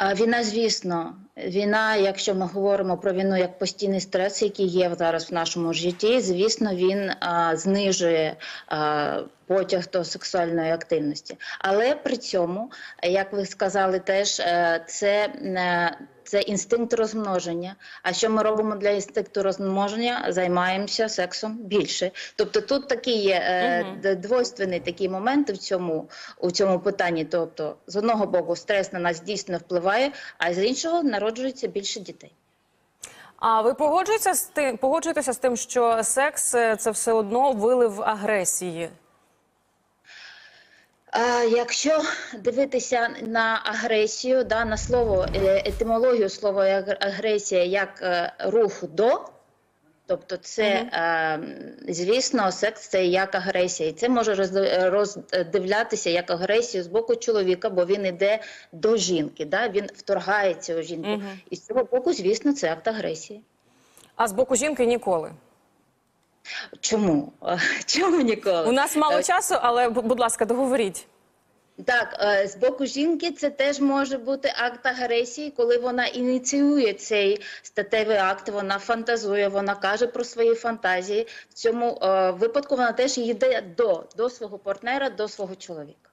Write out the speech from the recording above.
Війна, звісно, війна, якщо ми говоримо про війну як постійний стрес, який є зараз в нашому житті, звісно, він а, знижує а, потяг до сексуальної активності. Але при цьому, як ви сказали, теж е, це. е, Це інстинкт розмноження. А що ми робимо для інстинкту розмноження? Займаємося сексом більше. Тобто тут такий є е, двойственний такий момент в цьому, у цьому питанні. Тобто, з одного боку, стрес на нас дійсно впливає, а з іншого народжується більше дітей. А ви погоджуєтеся з тим, погоджуєтеся з тим, що секс е, це все одно вилив агресії? Якщо дивитися на агресію, да, на слово е, етимологію слова агресія як е, рух до, тобто це, е, звісно, секс це як агресія. І це може роздивлятися як агресію з боку чоловіка, бо він іде до жінки, да, він вторгається у жінку. Мгм. І з цього боку, звісно, це акт агресії. А з боку жінки ніколи. Чому? Чому ніколи? У нас мало часу, але будь ласка, договоріть. Так, е, з боку жінки це теж може бути акт агресії, коли вона ініціює цей статевий акт, вона фантазує, вона каже про свої фантазії. В цьому е, випадку вона теж йде до, до свого партнера, до свого чоловіка.